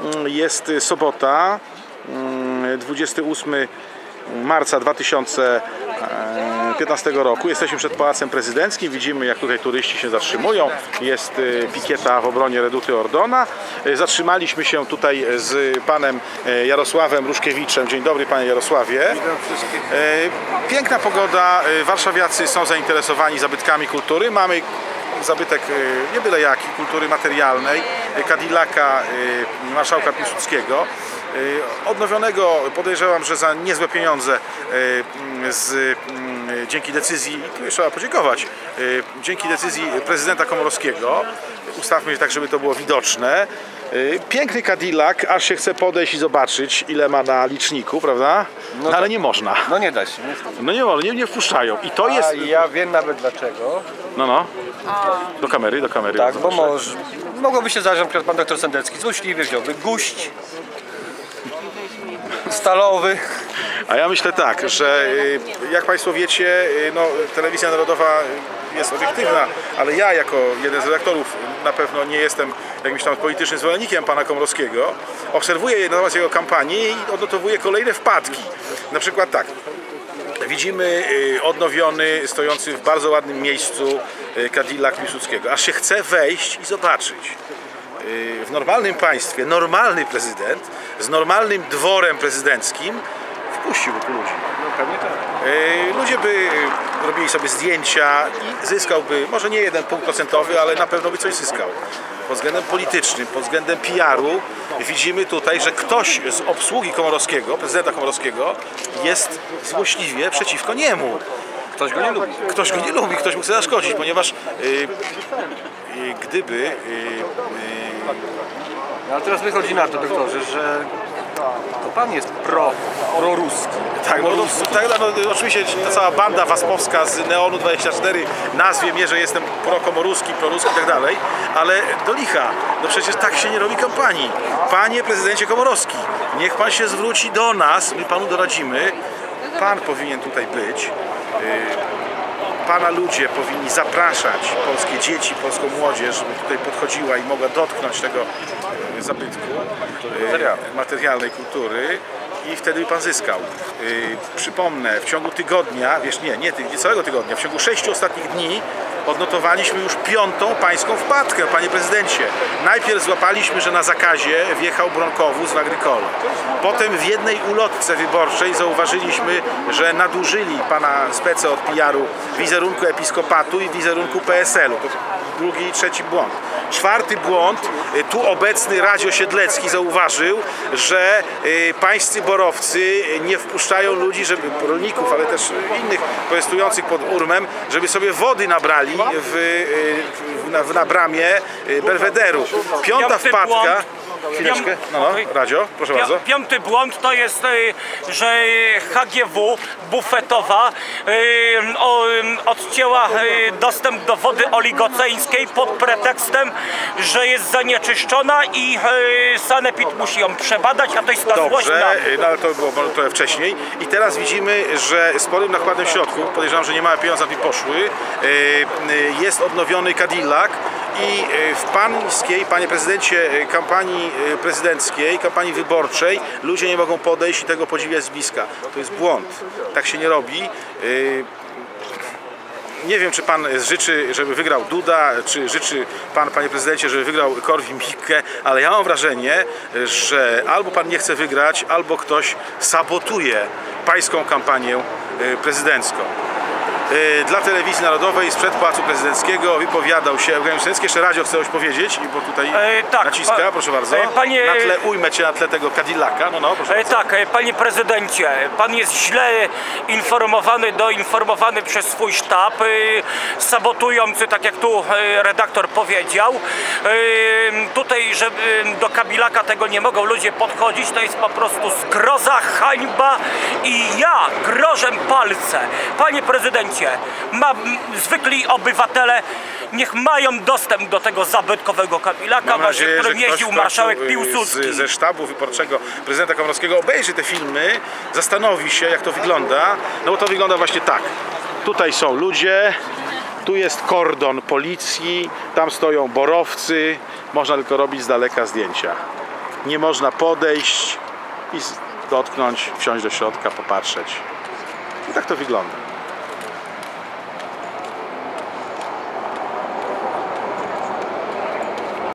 Mm, Jest sobota, mm, 28 marca 2015 roku. Jesteśmy przed Pałacem Prezydenckim. Widzimy, jak tutaj turyści się zatrzymują. Jest y, pikieta w obronie Reduty Ordona. Y, Zatrzymaliśmy się tutaj z panem y, Jarosławem Ruszkiewiczem. Dzień dobry, panie Jarosławie. E, Piękna pogoda. E, Warszawiacy są zainteresowani zabytkami kultury. Mamy zabytek e, nie byle jaki, kultury materialnej, e, Cadillaca e, marszałka Piłsudskiego. Odnowionego podejrzewam, że za niezłe pieniądze z, dzięki decyzji, tu trzeba podziękować, dzięki decyzji prezydenta Komorowskiego, ustawmy się tak, żeby to było widoczne, Piękny Cadillac, aż się chce podejść i zobaczyć, ile ma na liczniku, prawda? No, ale nie można. No nie da się. No nie wolno, nie, nie wpuszczają. I to jest. A ja wiem nawet dlaczego. No, no. Do kamery, do kamery. Tak, bo może, mogłoby się zdarzyć, na przykład pan doktor Sendecki złośliwie wziąłby guść stalowy. A ja myślę tak, że y, jak Państwo wiecie, y, no, telewizja narodowa jest obiektywna, ale ja jako jeden z redaktorów na pewno nie jestem jakimś tam politycznym zwolennikiem pana Komorowskiego. Obserwuję natomiast jego kampanię i odnotowuję kolejne wpadki. Na przykład tak, Widzimy y, odnowiony, stojący w bardzo ładnym miejscu y, Cadillac Piłsudskiego. Aż się chce wejść i zobaczyć. Y, W normalnym państwie normalny prezydent z normalnym dworem prezydenckim wpuściłby ludzi. Pewnie tak. Y, Ludzie by robili sobie zdjęcia i zyskałby, może nie jeden punkt procentowy, ale na pewno by coś zyskał. Pod względem politycznym, pod względem PR-u widzimy tutaj, że ktoś z obsługi Komorowskiego, prezydenta Komorowskiego jest złośliwie przeciwko niemu. Ktoś go nie lubi. Ktoś go nie lubi, ktoś mu chce zaszkodzić, ponieważ y, gdyby y, No, ale teraz wychodzi na to, doktorze, że to pan jest pro, proruski. Tak, no, no, tak, no, no, oczywiście ta cała banda waspowska z Neonu 24 nazwie mnie, że jestem prokomoruski, proruski i tak dalej, ale do licha, no przecież tak się nie robi kampanii. Panie prezydencie Komorowski, niech pan się zwróci do nas, my panu doradzimy, pan powinien tutaj być. Pana ludzie powinni zapraszać polskie dzieci, polską młodzież, żeby tutaj podchodziła i mogła dotknąć tego e, zabytku e, materialnej kultury i wtedy by Pan zyskał. Yy, Przypomnę, w ciągu tygodnia, wiesz nie, nie, nie całego tygodnia, w ciągu sześciu ostatnich dni odnotowaliśmy już piątą pańską wpadkę, Panie Prezydencie. Najpierw złapaliśmy, że na zakazie wjechał bronkowóz w Agrykole. Potem w jednej ulotce wyborczej zauważyliśmy, że nadużyli Pana spece od PR-u wizerunku episkopatu i wizerunku PSL-u. Drugi i trzeci błąd. Czwarty błąd, y, tu obecny Radzio Siedlecki zauważył, że y, pańscy borowcy nie wpuszczają ludzi, żeby rolników, ale też innych protestujących pod Urmem, żeby sobie wody nabrali w, y, w, na, w, na bramie y, Belwederu. Piąta wpadka. Chwileczkę. No, no, Radzio, proszę bardzo. Piąty błąd to jest, y, że HGW bufetowa y, y, odcięła dostęp do wody oligoceńskiej pod pretekstem, że jest zanieczyszczona i sanepid musi ją przebadać, a to jest ta. Dobrze, no ale to było trochę wcześniej. I teraz widzimy, że sporym nakładem środków, podejrzewam, że nie małe pieniądze poszły, jest odnowiony Cadillac i y, w pańskiej, panie prezydencie, y, kampanii y, prezydenckiej, kampanii wyborczej ludzie nie mogą podejść i tego podziwiać z bliska. To jest błąd. Tak się nie robi. Nie wiem, czy pan życzy, żeby wygrał Duda, czy życzy pan, panie prezydencie, żeby wygrał Korwin-Mikke, ale ja mam wrażenie, że albo pan nie chce wygrać, albo ktoś sabotuje pańską kampanię prezydencką. Y, Dla telewizji narodowej sprzed Pałacu Prezydenckiego wypowiadał się Eugeniusz Syński. Jeszcze Radio chce coś powiedzieć, bo tutaj E, tak, naciska, pa- proszę bardzo. e, panie- Na tle, ujmę cię na tle tego Cadillaca. No, no, proszę E, bardzo. Tak, e, panie prezydencie, pan jest źle informowany, doinformowany przez swój sztab, e, sabotujący, tak jak tu e, redaktor powiedział. Tutaj, żeby do Kabilaka tego nie mogą ludzie podchodzić, to jest po prostu zgroza, hańba i ja grożem palce. Panie prezydencie, ma, zwykli obywatele niech mają dostęp do tego zabytkowego Kabilaka, Mam właśnie, którym jeździł marszałek Piłsudski. Z, ze sztabu wyborczego prezydenta Komorowskiego obejrzy te filmy, zastanowi się jak to wygląda, no bo to wygląda właśnie tak. Tutaj są ludzie, tu jest kordon policji, tam stoją borowcy, można tylko robić z daleka zdjęcia. nie można podejść i dotknąć, wsiąść do środka, popatrzeć. I tak to wygląda.